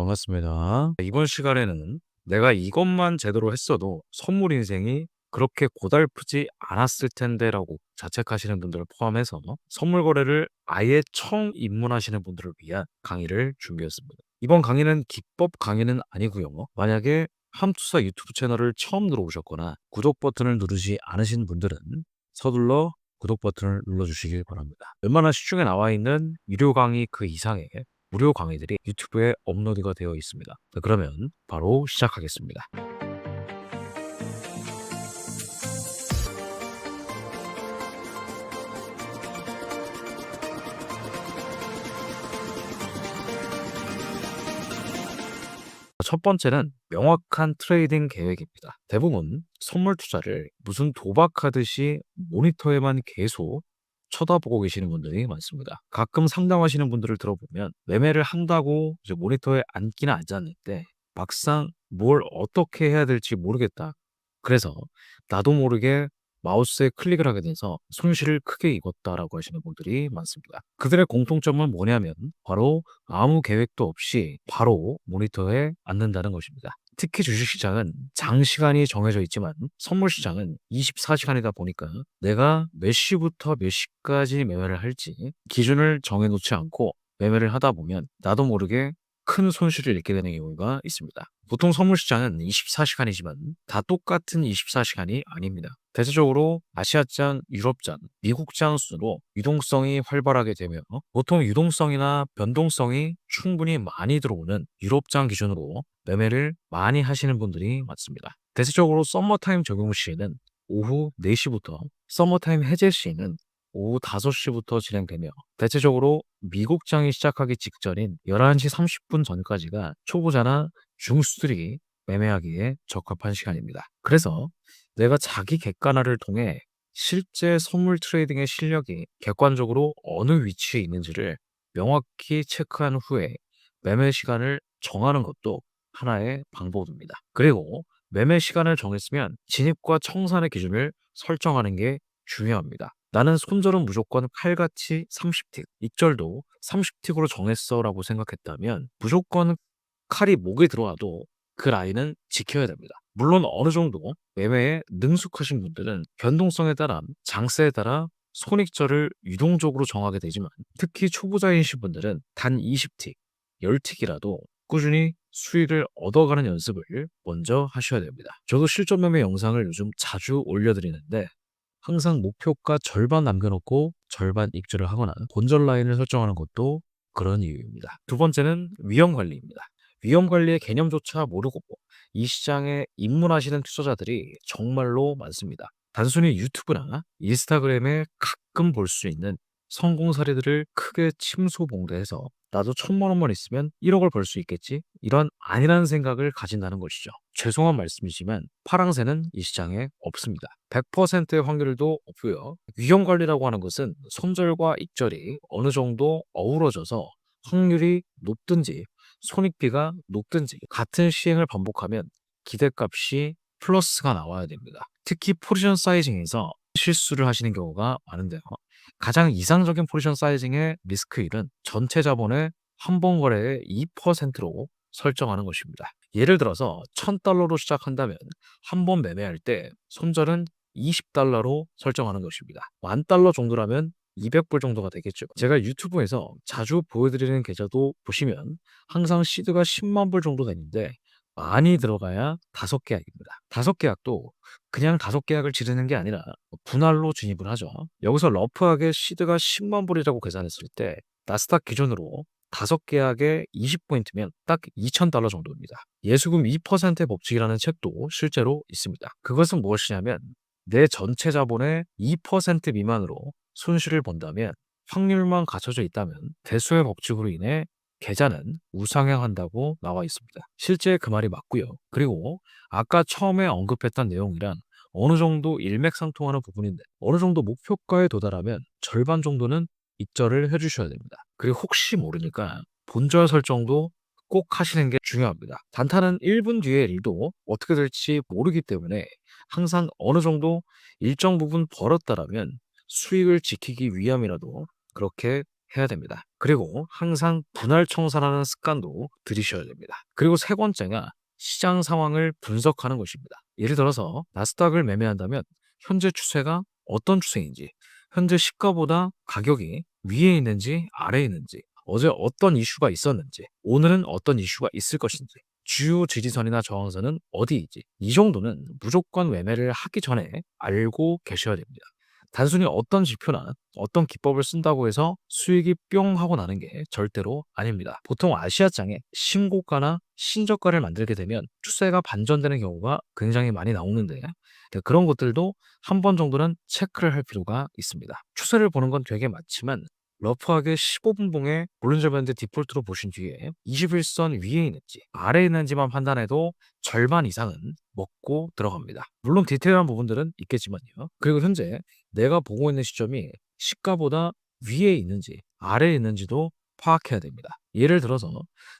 반갑습니다. 이번 시간에는 내가 이것만 제대로 했어도 선물 인생이 그렇게 고달프지 않았을 텐데라고 자책하시는 분들을 포함해서 선물 거래를 아예 처음 입문하시는 분들을 위한 강의를 준비했습니다. 이번 강의는 기법 강의는 아니고요. 만약에 함투사 유튜브 채널을 처음 들어오셨거나 구독 버튼을 누르지 않으신 분들은 서둘러 구독 버튼을 눌러주시길 바랍니다. 웬만한 시중에 나와 있는 유료 강의 그 이상의 무료 강의들이 유튜브에 업로드가 되어 있습니다. 자, 그러면 바로 시작하겠습니다. 첫 번째는 명확한 트레이딩 계획입니다. 대부분 선물 투자를 무슨 도박하듯이 모니터에만 계속 쳐다보고 계시는 분들이 많습니다. 가끔 상담하시는 분들을 들어보면 매매를 한다고 이제 모니터에 앉기는 앉았는데 막상 뭘 어떻게 해야 될지 모르겠다. 그래서 나도 모르게 마우스에 클릭을 하게 돼서 손실을 크게 입었다라고 하시는 분들이 많습니다. 그들의 공통점은 뭐냐면 바로 아무 계획도 없이 바로 모니터에 앉는다는 것입니다. 특히 주식시장은 장시간이 정해져 있지만 선물시장은 24시간이다 보니까 내가 몇 시부터 몇 시까지 매매를 할지 기준을 정해놓지 않고 매매를 하다 보면 나도 모르게 큰 손실을 입게 되는 경우가 있습니다. 보통 선물시장은 24시간이지만 다 똑같은 24시간이 아닙니다. 대체적으로 아시아장, 유럽장, 미국장 순으로 유동성이 활발하게 되며 보통 유동성이나 변동성이 충분히 많이 들어오는 유럽장 기준으로 매매를 많이 하시는 분들이 많습니다. 대체적으로 썸머타임 적용 시에는 오후 4시부터 썸머타임 해제 시에는 오후 5시부터 진행되며 대체적으로 미국장이 시작하기 직전인 11시 30분 전까지가 초보자나 중수들이 매매하기에 적합한 시간입니다. 그래서 내가 자기 객관화를 통해 실제 선물 트레이딩의 실력이 객관적으로 어느 위치에 있는지를 명확히 체크한 후에 매매 시간을 정하는 것도 하나의 방법입니다. 그리고 매매 시간을 정했으면 진입과 청산의 기준을 설정하는 게 중요합니다. 나는 손절은 무조건 칼같이 30틱, 익절도 30틱으로 정했어 라고 생각했다면 무조건 칼이 목에 들어와도 그 라인은 지켜야 됩니다. 물론 어느 정도 매매에 능숙하신 분들은 변동성에 따라 장세에 따라 손익절을 유동적으로 정하게 되지만 특히 초보자이신 분들은 단 20틱, 10틱이라도 꾸준히 수익을 얻어가는 연습을 먼저 하셔야 됩니다. 저도 실전 매매 영상을 요즘 자주 올려드리는데 항상 목표가 절반 남겨놓고 절반 익절을 하거나 본전 라인을 설정하는 것도 그런 이유입니다. 두 번째는 위험 관리입니다. 위험 관리의 개념조차 모르고 이 시장에 입문하시는 투자자들이 정말로 많습니다. 단순히 유튜브나 인스타그램에 가끔 볼 수 있는 성공 사례들을 크게 침소봉대해서 나도 천만 원만 있으면 1억을 벌 수 있겠지? 이런 아니라는 생각을 가진다는 것이죠. 죄송한 말씀이지만 파랑새는 이 시장에 없습니다. 100%의 확률도 없고요. 위험 관리라고 하는 것은 손절과 익절이 어느 정도 어우러져서 확률이 높든지 손익비가 높든지 같은 시행을 반복하면 기대값이 플러스가 나와야 됩니다. 특히 포지션 사이징에서 실수를 하시는 경우가 많은데요. 가장 이상적인 포지션 사이징의 리스크일은 전체 자본의 한 번 거래의 2%로 설정하는 것입니다. 예를 들어서 1000달러로 시작한다면 한 번 매매할 때 손절은 20달러로 설정하는 것입니다. 만 달러 정도라면 200불 정도가 되겠죠. 제가 유튜브에서 자주 보여드리는 계좌도 보시면 항상 시드가 10만 불 정도 되는데 많이 들어가야 다섯 계약입니다. 다섯 계약도 그냥 다섯 계약을 지르는 게 아니라 분할로 진입을 하죠. 여기서 러프하게 시드가 10만 불이라고 계산했을 때 나스닥 기준으로 다섯 계약에 20포인트면 딱 2,000달러 정도입니다. 예수금 2%의 법칙이라는 책도 실제로 있습니다. 그것은 무엇이냐면 내 전체 자본의 2% 미만으로 손실을 본다면 확률만 갖춰져 있다면 대수의 법칙으로 인해 계좌는 우상향한다고 나와 있습니다. 실제 그 말이 맞고요. 그리고 아까 처음에 언급했던 내용이란 어느 정도 일맥상통하는 부분인데 어느 정도 목표가에 도달하면 절반 정도는 입절을 해주셔야 됩니다. 그리고 혹시 모르니까 본절 설정도 꼭 하시는 게 중요합니다. 단타는 1분 뒤의 일도 어떻게 될지 모르기 때문에 항상 어느 정도 일정 부분 벌었다라면 수익을 지키기 위함이라도 그렇게 해야 됩니다. 그리고 항상 분할 청산하는 습관도 들이셔야 됩니다. 그리고 세 번째가 시장 상황을 분석하는 것입니다. 예를 들어서 나스닥을 매매한다면 현재 추세가 어떤 추세인지, 현재 시가보다 가격이 위에 있는지 아래에 있는지, 어제 어떤 이슈가 있었는지, 오늘은 어떤 이슈가 있을 것인지, 주요 지지선이나 저항선은 어디인지 이 정도는 무조건 매매를 하기 전에 알고 계셔야 됩니다. 단순히 어떤 지표나 어떤 기법을 쓴다고 해서 수익이 뿅 하고 나는 게 절대로 아닙니다. 보통 아시아장에 신고가나 신저가를 만들게 되면 추세가 반전되는 경우가 굉장히 많이 나오는데 네, 그런 것들도 한 번 정도는 체크를 할 필요가 있습니다. 추세를 보는 건 되게 많지만 러프하게 15분 봉에 볼린저 밴드 디폴트로 보신 뒤에 21선 위에 있는지 아래에 있는지만 판단해도 절반 이상은 먹고 들어갑니다. 물론 디테일한 부분들은 있겠지만요. 그리고 현재 내가 보고 있는 시점이 시가보다 위에 있는지 아래에 있는지도 파악해야 됩니다. 예를 들어서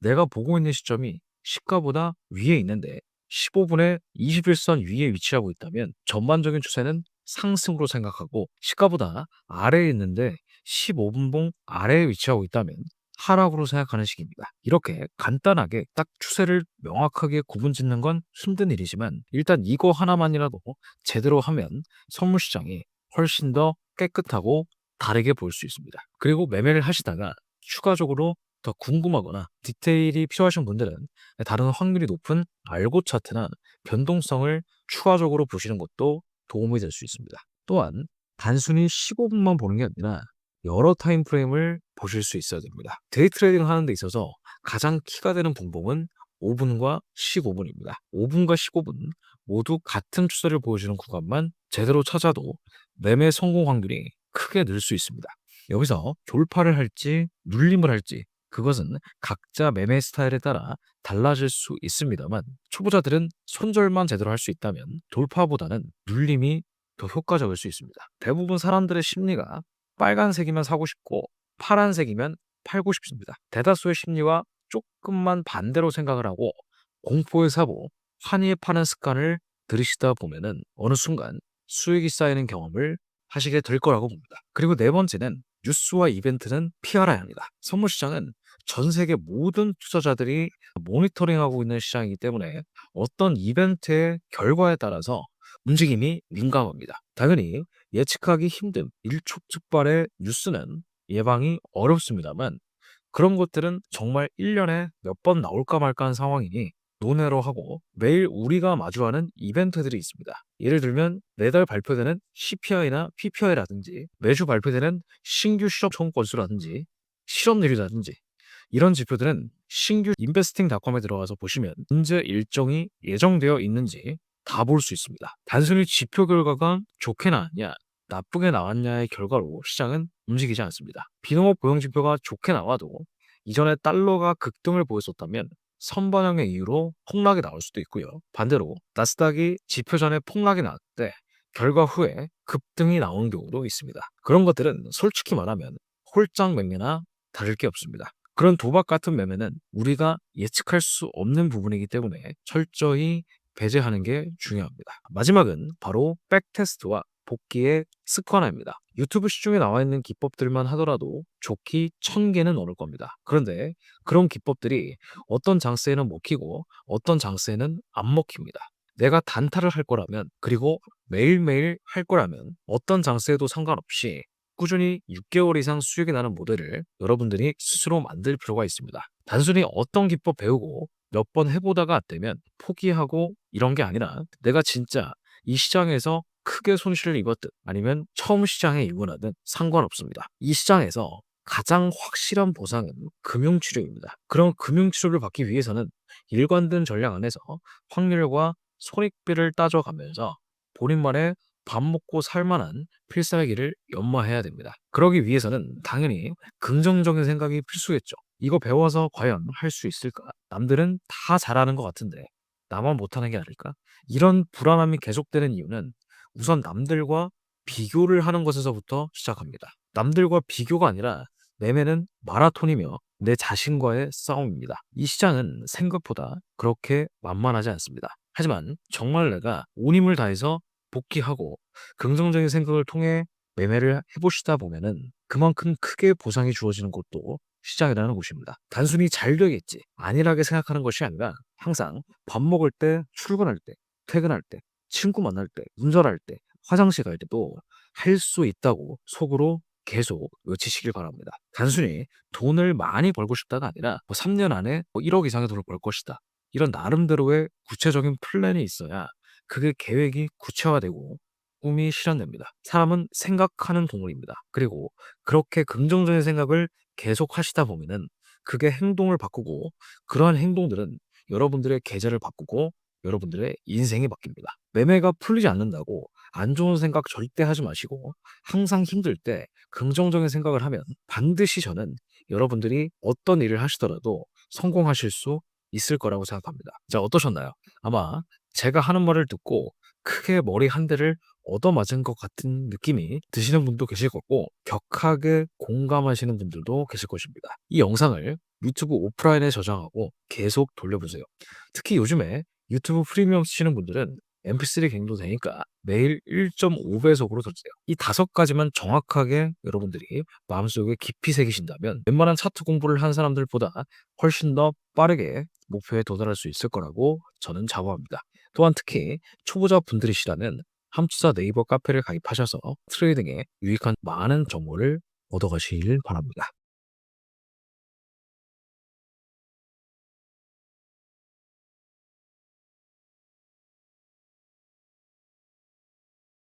내가 보고 있는 시점이 시가보다 위에 있는데 15분에 21선 위에 위치하고 있다면 전반적인 추세는 상승으로 생각하고 시가보다 아래에 있는데 15분봉 아래에 위치하고 있다면 하락으로 생각하는 식입니다. 이렇게 간단하게 딱 추세를 명확하게 구분 짓는 건 힘든 일이지만 일단 이거 하나만이라도 제대로 하면 선물 시장이 훨씬 더 깨끗하고 다르게 볼 수 있습니다. 그리고 매매를 하시다가 추가적으로 더 궁금하거나 디테일이 필요하신 분들은 다른 확률이 높은 알고 차트나 변동성을 추가적으로 보시는 것도 도움이 될 수 있습니다. 또한 단순히 15분만 보는 게 아니라 여러 타임 프레임을 보실 수 있어야 됩니다. 데이 트레이딩 하는 데 있어서 가장 키가 되는 분봉은 5분과 15분입니다. 5분과 15분 모두 같은 추세를 보여주는 구간만 제대로 찾아도 매매 성공 확률이 크게 늘 수 있습니다. 여기서 돌파를 할지 눌림을 할지 그것은 각자 매매 스타일에 따라 달라질 수 있습니다만 초보자들은 손절만 제대로 할 수 있다면 돌파보다는 눌림이 더 효과적일 수 있습니다. 대부분 사람들의 심리가 빨간색이면 사고 싶고 파란색이면 팔고 싶습니다. 대다수의 심리와 조금만 반대로 생각을 하고 공포에 사고 환희에 파는 습관을 들이시다 보면은 어느 순간 수익이 쌓이는 경험을 하시게 될 거라고 봅니다. 그리고 네 번째는 뉴스와 이벤트는 피하라야 합니다. 선물 시장은 전 세계 모든 투자자들이 모니터링하고 있는 시장이기 때문에 어떤 이벤트의 결과에 따라서 움직임이 민감합니다. 당연히 예측하기 힘든 일촉즉발의 뉴스는 예방이 어렵습니다만 그런 것들은 정말 1년에 몇 번 나올까 말까 한 상황이니 논외로 하고 매일 우리가 마주하는 이벤트들이 있습니다. 예를 들면 매달 발표되는 CPI나 PPI라든지 매주 발표되는 신규 실업 청구 건수라든지 실업률이라든지 이런 지표들은 신규 인베스팅닷컴에 들어가서 보시면 언제 일정이 예정되어 있는지 다 볼 수 있습니다. 단순히 지표 결과가 좋게 나왔냐 나쁘게 나왔냐의 결과로 시장은 움직이지 않습니다. 비농업 고용 지표가 좋게 나와도 이전에 달러가 급등을 보였었다면 선반영의 이유로 폭락이 나올 수도 있고요. 반대로 나스닥이 지표 전에 폭락이 때 결과 후에 급등이 나오는 경우도 있습니다. 그런 것들은 솔직히 말하면 홀장 매매나 다를 게 없습니다. 그런 도박 같은 매매는 우리가 예측할 수 없는 부분이기 때문에 철저히 배제하는 게 중요합니다. 마지막은 바로 백테스트와 복귀의 습관화입니다. 유튜브 시중에 나와 있는 기법들만 하더라도 좋기 천 개는 넘을 겁니다. 그런데 그런 기법들이 어떤 장세에는 먹히고 어떤 장세에는 안 먹힙니다. 내가 단타를 할 거라면 그리고 매일매일 할 거라면 어떤 장세에도 상관없이 꾸준히 6개월 이상 수익이 나는 모델을 여러분들이 스스로 만들 필요가 있습니다. 단순히 어떤 기법 배우고 몇 번 해보다가 안 되면 포기하고 이런 게 아니라 내가 진짜 이 시장에서 크게 손실을 입었든 아니면 처음 시장에 입원하든 상관없습니다. 이 시장에서 가장 확실한 보상은 금융치료입니다. 그런 금융치료를 받기 위해서는 일관된 전략 안에서 확률과 손익비를 따져가면서 본인만의 밥 먹고 살만한 필살기를 연마해야 됩니다. 그러기 위해서는 당연히 긍정적인 생각이 필수겠죠. 이거 배워서 과연 할 수 있을까? 남들은 다 잘하는 것 같은데 나만 못하는 게 아닐까? 이런 불안함이 계속되는 이유는 우선 남들과 비교를 하는 것에서부터 시작합니다. 남들과 비교가 아니라 매매는 마라톤이며 내 자신과의 싸움입니다. 이 시장은 생각보다 그렇게 만만하지 않습니다. 하지만 정말 내가 온 힘을 다해서 복귀하고 긍정적인 생각을 통해 매매를 해보시다 보면은 그만큼 크게 보상이 주어지는 곳도 시장이라는 곳입니다. 단순히 잘 되겠지, 안일하게 생각하는 것이 아니라 항상 밥 먹을 때, 출근할 때, 퇴근할 때, 친구 만날 때, 운전할 때, 화장실 갈 때도 할 수 있다고 속으로 계속 외치시길 바랍니다. 단순히 돈을 많이 벌고 싶다가 아니라 뭐 3년 안에 뭐 1억 이상의 돈을 벌 것이다. 이런 나름대로의 구체적인 플랜이 있어야 그게 계획이 구체화되고 꿈이 실현됩니다. 사람은 생각하는 동물입니다. 그리고 그렇게 긍정적인 생각을 계속 하시다 보면은 그게 행동을 바꾸고 그러한 행동들은 여러분들의 계절을 바꾸고 여러분들의 인생이 바뀝니다. 매매가 풀리지 않는다고 안 좋은 생각 절대 하지 마시고 항상 힘들 때 긍정적인 생각을 하면 반드시 저는 여러분들이 어떤 일을 하시더라도 성공하실 수 있을 거라고 생각합니다. 자, 어떠셨나요? 아마 제가 하는 말을 듣고 크게 머리 한 대를 얻어맞은 것 같은 느낌이 드시는 분도 계실 거고 격하게 공감하시는 분들도 계실 것입니다. 이 영상을 유튜브 오프라인에 저장하고 계속 돌려보세요. 특히 요즘에 유튜브 프리미엄 쓰시는 분들은 mp3 갱도 되니까 매일 1.5배속으로 들으세요. 이 다섯 가지만 정확하게 여러분들이 마음속에 깊이 새기신다면 웬만한 차트 공부를 한 사람들보다 훨씬 더 빠르게 목표에 도달할 수 있을 거라고 저는 자부합니다. 또한 특히 초보자 분들이시라면 함투자 네이버 카페를 가입하셔서 트레이딩에 유익한 많은 정보를 얻어가시길 바랍니다.